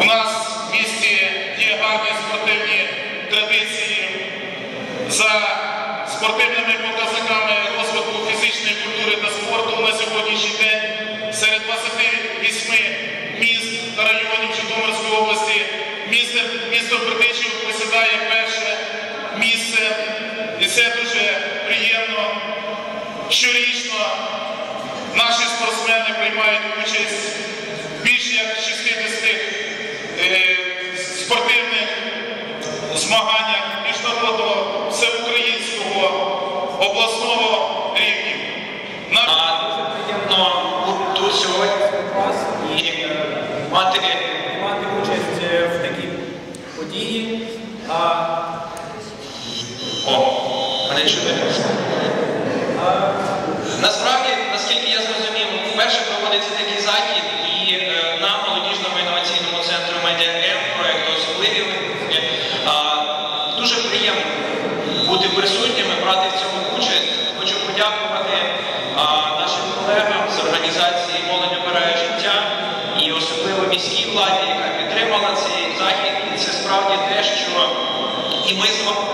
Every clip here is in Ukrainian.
У нас в місті є гарні спортивні традиції за спортивними показниками розвитку фізичної культури та спорту на сьогоднішній день серед 28 міст та районів Житомирської області місто, місто Бердичів посідає перше місце, і це дуже приємно. Щорічно наші спортсмени приймають участь. змаганнях міжнародного, всеукраїнського, обласного рівня. На... приємно тут сьогодні і е, мати мати участь е, в такій події. А... О, мене чути. Насправді, наскільки я зрозумів, вперше проводиться такий захід. бути присутніми, брати в цьому участь. Хочу подякувати а, нашим колегам з організації Молодь обирає життя і особливо міській владі, яка підтримала цей захід. І це справді те, що і ми з вами.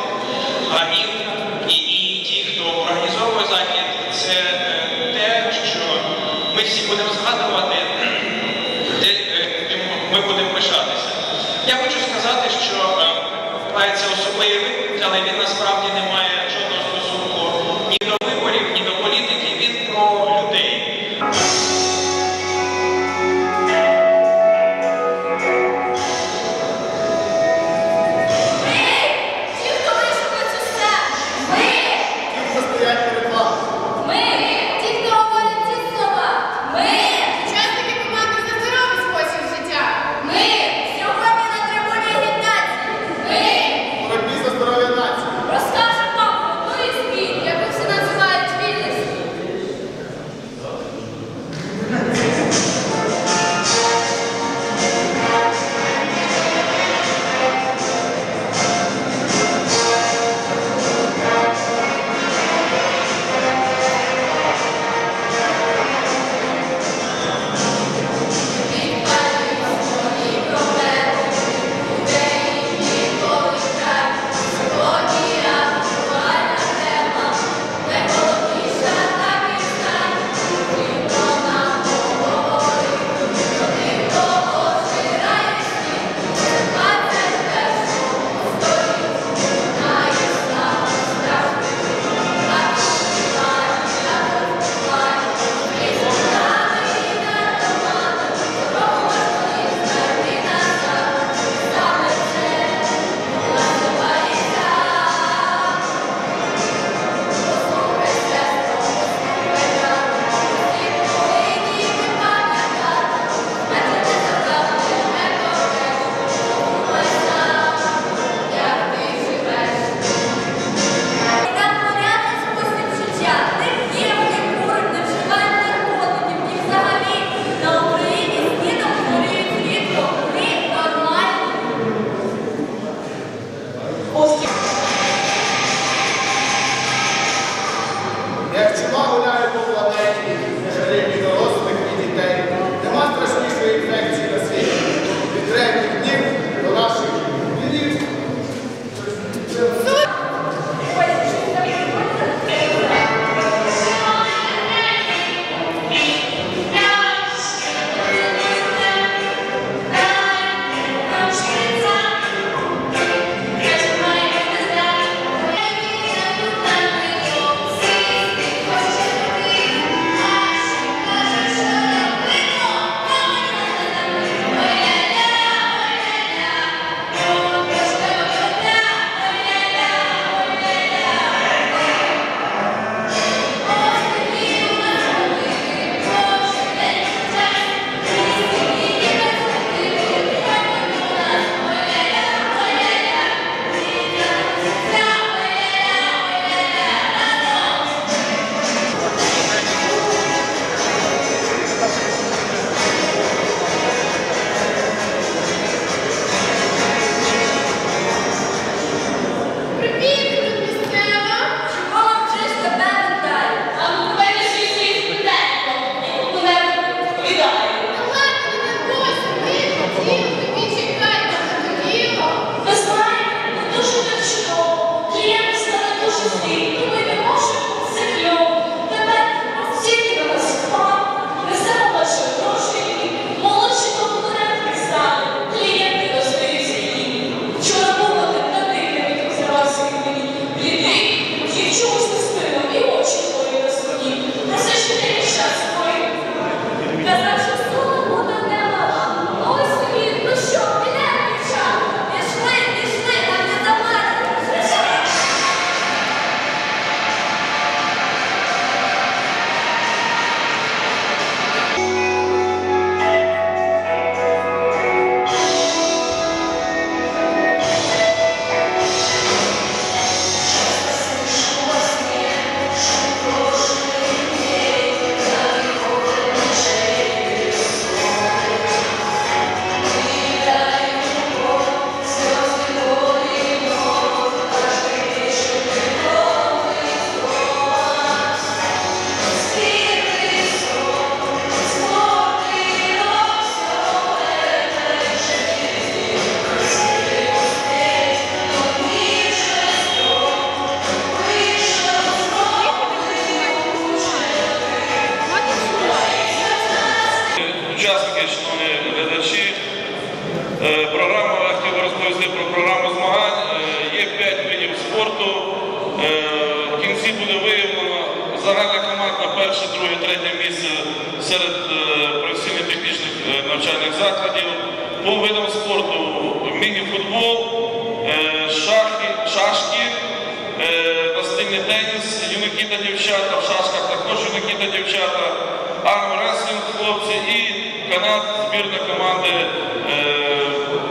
Команди е,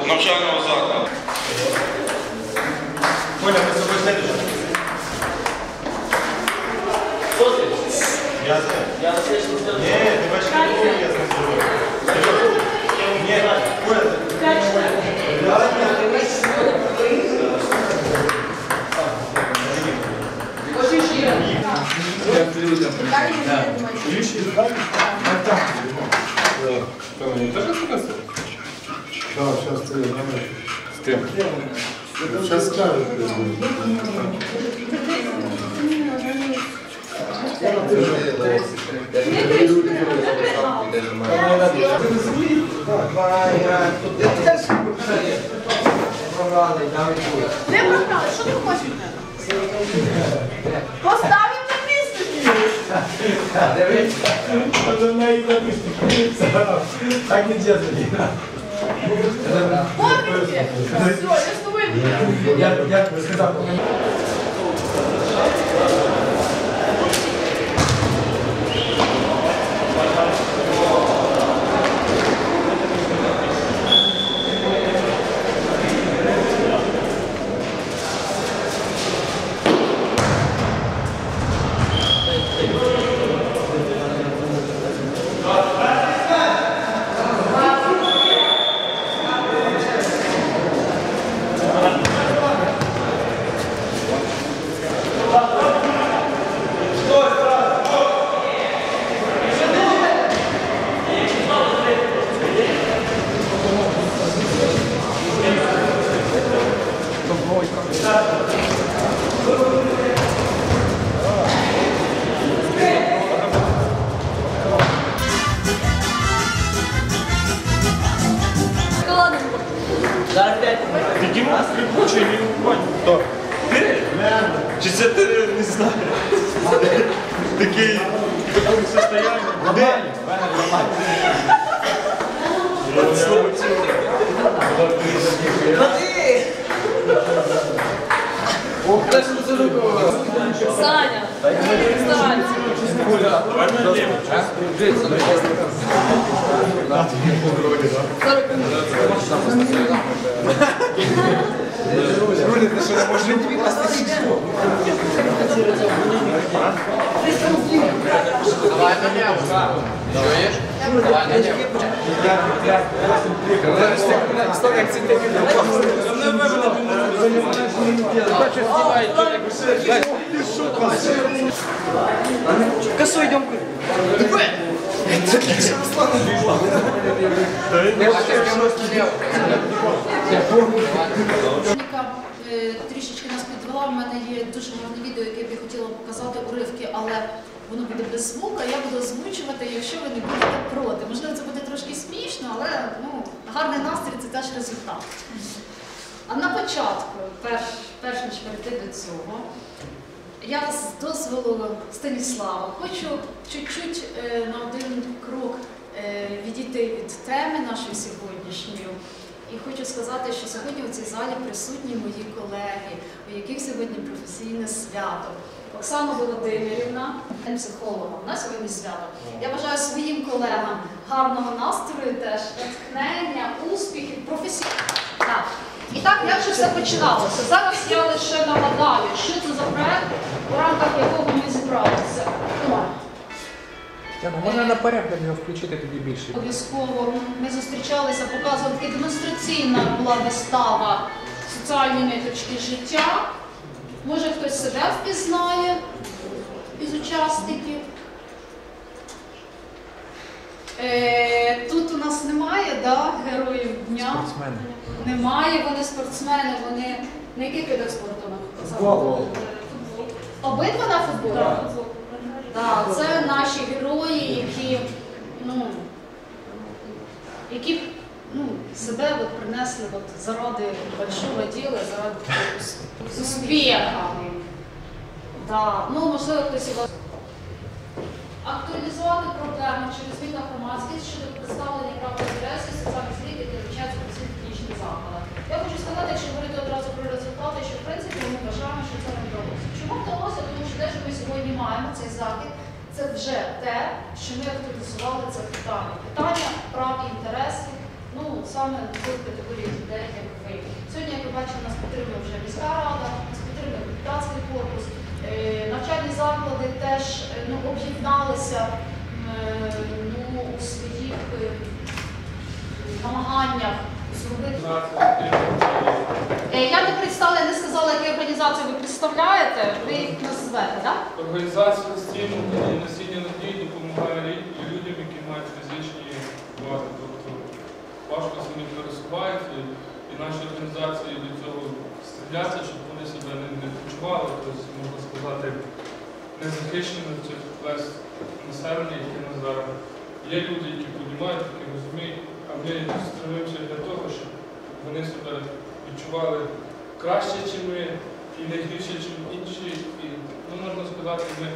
навчального закладу. Следующий. Я знаю. Ні, ти бачиш, як я знаю. Ні, Коля, Да, сейчас ты, С кем? Сейчас скажешь. Де програли? Що ти хочеш? Поставимо на місце. Так нельзя. Помните? Все, я с тобой. Я, я сказав, Саня, старайся. Техніка е, трішечки нас підвела. У мене є дуже гарне відео, яке я би хотіла показати уривки, але воно буде без звука. Я буду озвучувати, якщо ви не будете проти. Можливо, це буде трошки смішно, але ну, гарний настрій це теж результат. А на початку, перш, перш ніж перейти до цього, я з дозволу Станіслава хочу чуть-чуть е, на один крок е, відійти від теми нашої сьогоднішньої. І хочу сказати, що сьогодні у цій залі присутні мої колеги, у яких сьогодні професійне свято. Оксана Володимирівна, психолога, у нас сьогодні свято. Я бажаю своїм колегам гарного настрою, теж натхнення, успіхів, професійного. Так. І так, як же все починалося? Зараз я лише нагадаю, що це за проект, у рамках якого ми зібралися. Можна на порядок його включити тоді більше. Обов'язково ми зустрічалися, показували така демонстраційна була вистава соціальні ниточки життя. Може хтось себе впізнає із учасників. Е, тут у нас немає да, героїв дня. Спортсмени. Немає, вони спортсмени, вони на яких видах спорту казали? Обидва на футбол? Так, це наші герої, себе вот принесли вот заради большого дела, заради успеха. Да, ну можливо, хтось і вас актуалізувати проблеми через зміну громадськість щодо представлення прав інтересів соціальних слід, які вивчаються про всі технічні заклади. Я хочу сказати, якщо говорити одразу про результати, що в принципі ми вважаємо, що це не вдалося. Чому вдалося? Тому що те, що ми сьогодні маємо, цей захід, це вже те, що ми актуалізували це питання. Питання прав і інтересів, ну саме тих категорій людей, як ви. Сьогодні, як ви бачите, нас підтримує вже міська рада, нас підтримує депутатський корпус. Е, Навчальні заклади теж е, ну, об'єдналися е, ну, у своїх намаганнях зробити. Я не представила, я не сказала, які організації ви представляєте, ви їх назвете, так? Організація стіму важко самі пересувають, і, і наші організації до цього стріляться, щоб вони себе не, не почували, тобто, можна сказати, незахищеними цих плес населення, які нас зараз. Є люди, які піднімають, які розуміють, а ми стремимося для того, щоб вони себе відчували краще, ніж ми, і не гірше, ніж інші. І, ну, можна сказати, ми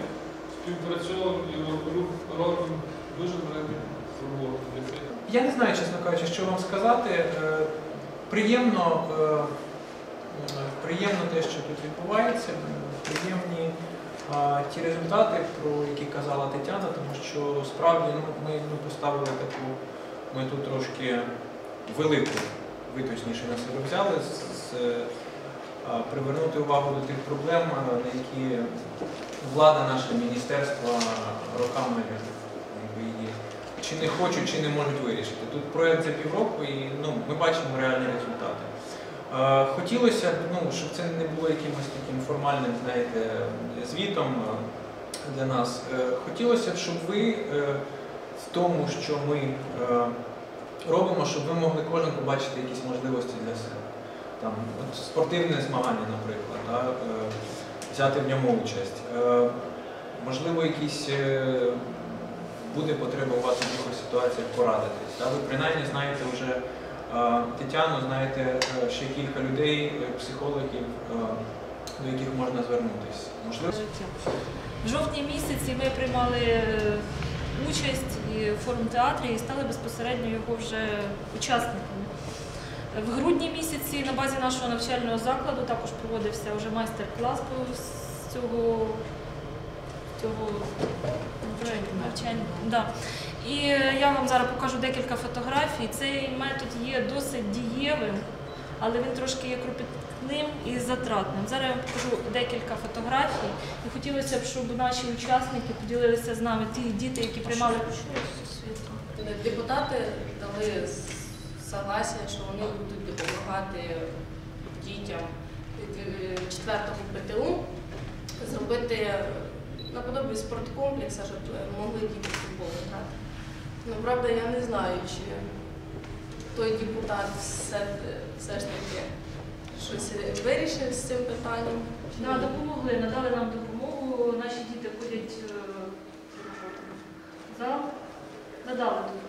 співпрацьовуємо і роб- робимо дуже велику роботу. Я не знаю, чесно кажучи, що вам сказати. Е, Приємно, е, приємно те, що тут відбувається, приємні ті результати, про які казала Тетяна, тому що справді ну, ми, ми поставили таку мету трошки велику, ви точніше на себе взяли, з, з, привернути увагу до тих проблем, на які влада наша, міністерство роками чи не хочуть, чи не можуть вирішити. Тут проєкт за півроку і ну, ми бачимо реальні результати. Е, Хотілося б, ну, щоб це не було якимось таким формальним, знаєте, звітом е, для нас. Е, Хотілося б, щоб ви в тому, що ми робимо, щоб ви могли кожен побачити якісь можливості для себе. Там, от спортивне змагання, наприклад, да, взяти в ньому участь. Можливо, якісь буде потреба у вас в якихось ситуаціях порадитись. Ви принаймні знаєте вже Тетяну, знаєте е, ще кілька людей, е, психологів, е, до яких можна звернутися. Можливо, В жовтні місяці ми приймали участь в форум театрі і стали безпосередньо його вже учасниками. В грудні місяці на базі нашого навчального закладу також проводився вже майстер-клас з цього, цього навчання. Да. І я вам зараз покажу декілька фотографій. Цей метод є досить дієвим, але він трошки є кропіткним і затратним. Зараз я вам покажу декілька фотографій. І хотілося б, щоб наші учасники поділилися з нами ті діти, які приймали Депутати дали согласие, що вони будуть допомагати дітям від четвертого ПТУ зробити наподобі спорткомплекса, щоб могли діти футбол грати. Ну, правда, я не знаю, чи той депутат все, все ж таки щось вирішив з цим питанням. Нам допомогли, надали нам допомогу, наші діти ходять е, в зал, надали допомогу.